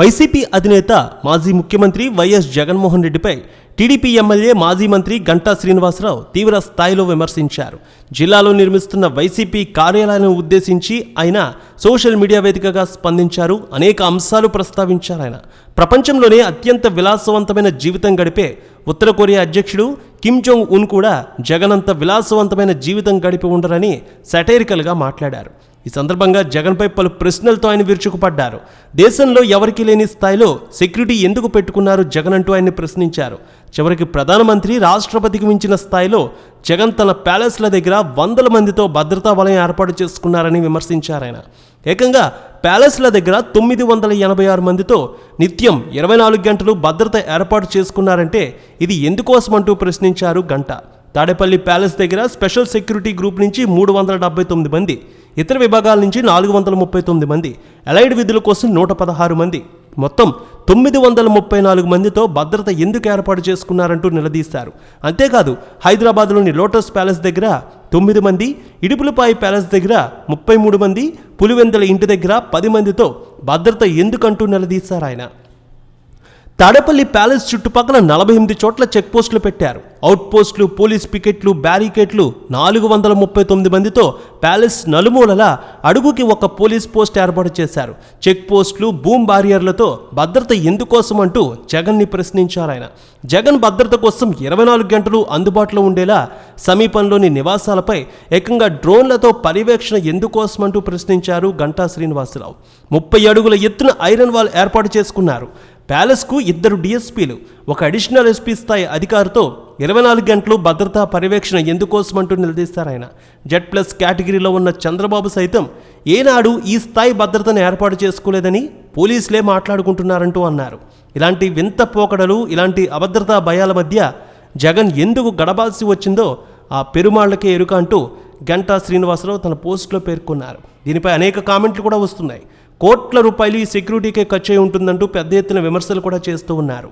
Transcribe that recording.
YCP అధినేత మాజీ ముఖ్యమంత్రి వైఎస్ జగన్మోహన్ రెడ్డిపై టీడీపీ ఎమ్మెల్యే మాజీ మంత్రి గంటా శ్రీనివాసరావు తీవ్ర స్థాయిలో విమర్శించారు. జిల్లాలో నిర్మిస్తున్న వైసీపీ కార్యాలయాన్ని ఉద్దేశించి ఆయన సోషల్ మీడియా వేదికగా స్పందించారు. అనేక అంశాలు ప్రస్తావించారు ఆయన. ప్రపంచంలోనే అత్యంత విలాసవంతమైన జీవితం గడిపే ఉత్తర కొరియా అధ్యక్షుడు కిమ్ జోంగ్ ఉన్ కూడా జగనంత విలాసవంతమైన జీవితం గడిపి ఉండరని సటైరికల్గా మాట్లాడారు. ఈ సందర్భంగా జగన్పై పలు ప్రశ్నలతో ఆయన విరుచుకుపడ్డారు. దేశంలో ఎవరికీ లేని స్థాయిలో సెక్యూరిటీ ఎందుకు పెట్టుకున్నారు? జగన్ అంటూ ఆయన్ని ప్రశ్నించారు. చివరికి ప్రధానమంత్రి రాష్ట్రపతికి మించిన స్థాయిలో జగన్ తన ప్యాలెస్ల దగ్గర వందల మందితో భద్రతా వలయం ఏర్పాటు చేసుకున్నారని విమర్శించారు ఆయన. ఏకంగా ప్యాలెస్ల దగ్గర తొమ్మిది వందల ఎనభై ఆరు మందితో నిత్యం ఇరవై నాలుగు గంటలు భద్రత ఏర్పాటు చేసుకున్నారంటే ఇది ఎందుకోసమంటూ ప్రశ్నించారు గంట. తాడేపల్లి ప్యాలెస్ దగ్గర స్పెషల్ సెక్యూరిటీ గ్రూప్ నుంచి మూడు వందల డెబ్బై తొమ్మిది మంది ఇతర విభాగాల నుంచి నాలుగు వందల ముప్పై తొమ్మిది మంది అలైడ్ విధుల కోసం నూట పదహారు మంది. మొత్తం తొమ్మిది వందల ముప్పై నాలుగు మందితో భద్రత ఎందుకు ఏర్పాటు చేసుకున్నారంటూ నిలదీశారు. అంతేకాదు హైదరాబాద్లోని లోటస్ ప్యాలెస్ దగ్గర తొమ్మిది మంది ఇడుపులపాయి ప్యాలెస్ దగ్గర ముప్పై మూడు మంది పులివెందల ఇంటి దగ్గర పది మందితో భద్రత ఎందుకంటూ నిలదీశారు ఆయన. తాడేపల్లి ప్యాలెస్ చుట్టుపక్కల నలభై ఎనిమిది చోట్ల చెక్పోస్టులు పెట్టారు. అవుట్పోస్టులు పోలీస్ పికెట్లు బ్యారికేట్లు నాలుగు వందల ముప్పై తొమ్మిది మందితో ప్యాలెస్ నలుమూలల అడుగుకి ఒక పోలీస్ పోస్ట్ ఏర్పాటు చేశారు. చెక్ పోస్టులు బూమ్ బారియర్లతో భద్రత ఎందుకోసం అంటూ జగన్ని ప్రశ్నించారు ఆయన. జగన్ భద్రత కోసం ఇరవై నాలుగు గంటలు అందుబాటులో ఉండేలా సమీపంలోని నివాసాలపై ఏకంగా డ్రోన్లతో పర్యవేక్షణ ఎందుకోసమంటూ ప్రశ్నించారు గంటా శ్రీనివాసరావు. ముప్పై అడుగుల ఎత్తున ఐరన్ వాల్ ఏర్పాటు చేసుకున్నారు. ప్యాలెస్కు ఇద్దరు డిఎస్పీలు ఒక అడిషనల్ ఎస్పీ స్థాయి అధికారితో ఇరవై నాలుగు గంటలు భద్రతా పర్యవేక్షణ ఎందుకోసమంటూ నిలదీస్తారు ఆయన. జెడ్ ప్లస్ కేటగిరీలో ఉన్న చంద్రబాబు సైతం ఏనాడు ఈ స్థాయి భద్రతను ఏర్పాటు చేసుకోలేదని పోలీసులే మాట్లాడుకుంటున్నారంటూ అన్నారు. ఇలాంటి వింత పోకడలు ఇలాంటి అభద్రతా భయాల మధ్య జగన్ ఎందుకు గడపాల్సి వచ్చిందో ఆ పెరుమాళ్ళకే ఎరుక అంటూ గంటా శ్రీనివాసరావు తన పోస్టులో పేర్కొన్నారు. దీనిపై అనేక కామెంట్లు కూడా వస్తున్నాయి. కోట్ల రూపాయలు ఈ సెక్యూరిటీకే ఖర్చు అయి ఉంటుందంటూ పెద్ద ఎత్తున విమర్శలు కూడా చేస్తూ ఉన్నారు.